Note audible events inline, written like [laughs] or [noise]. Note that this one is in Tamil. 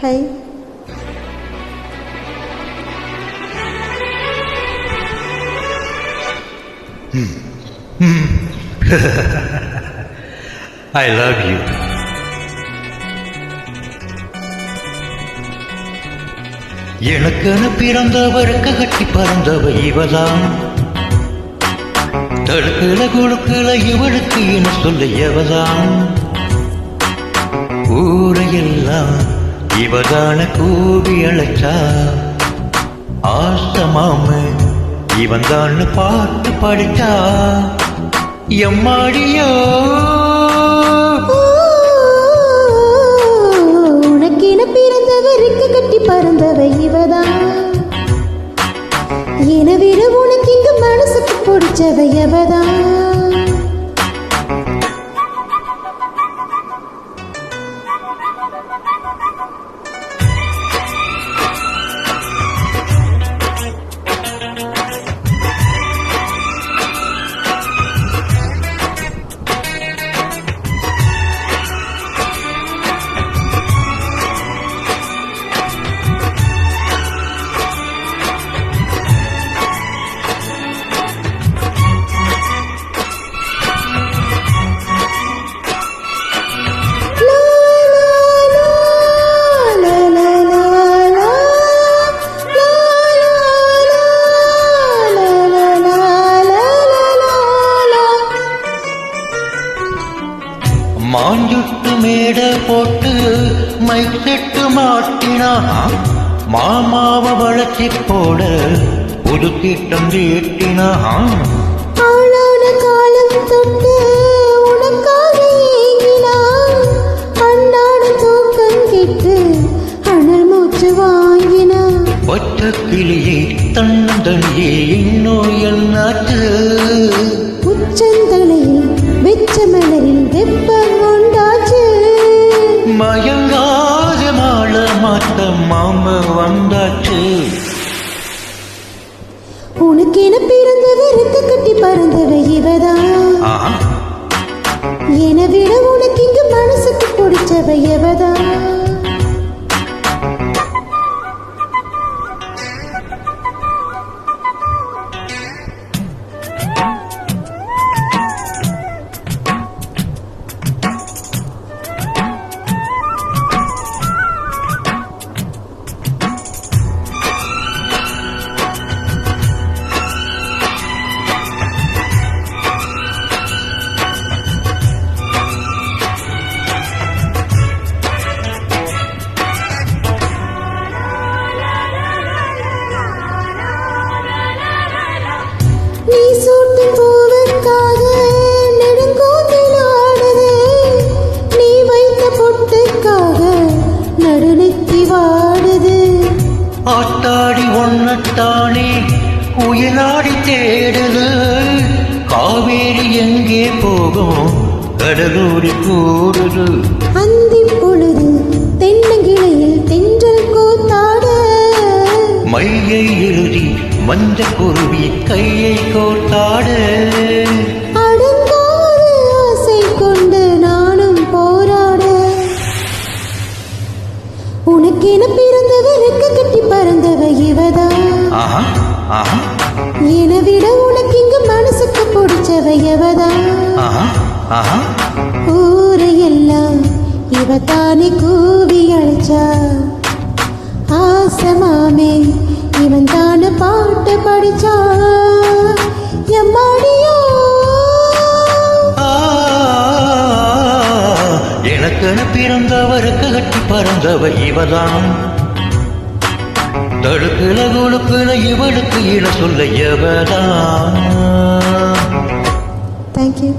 High hmm. [laughs] I love you. எனக்கென பிறந்தவருக்கு கட்டி பறந்தவ இவதான் தடுக்கல குழுக்கல இவளுக்கு என சொல்ல எவதான் ஊரையெல்லாம் இவதான கூவி அழைச்சா ஆசமாம. இவன் தான் பாட்டு படிச்சா எம்மாடியோ? உனக்கென பிறந்தவருக்கு கட்டி பறந்தவ இவதான் என விட உனக்கு இங்கு மனசுக்கு பிடிச்சவ எவதான் மாஞ்சுட்டு மேட போட்டு மைக் செட்டு மாட்டினா மாமாவ வளர்ச்சி போட புது திட்டம் தீட்டினா காலம் தொட்டு உனக்காக ஏங்கினான். அண்ணாட தூக்கம் கெட்டு அனல் மூச்சு வாங்கினான். ஒற்ற கிளியை தன்னந்தனியே இன்னும் என்னாச்சு நாம வந்தாச்சு. உனக்கு என பிறந்து வெறுத்து கட்டி பறந்தவ இவதான். என விட உனக்கு இங்கு மனசுக்கு பிடிச்சவ எவதான். உயிராடி தேடுது காவேரி எங்கே போகும்? கடலூரி கூடுது அந்தி பொழுது தென்னங்கிளையில் தென்றல் கூத்தாட. மையை எழுதி மஞ்ச குருவி கையை கோத்தாடு உனக்கென பிறந்தவருக்கு கட்டி பறந்தவ இவதான் என விட உனக்கு இங்கு மனசுக்கு பிடிச்சவ ஆஹா ஊரையெல்லாம் இவ தானே கூவி அழைச்சா? ஆசமாமே இவன் தானே பாட்டு படிச்சா? எம்மாடியோ எனக்கென பிறந்தவருக்கு கட்டி பறந்தவ இவதான் தடுக்குல குழுக்குல இவளுக்கு இட சொல்ல எவதான் தேங்க்யூ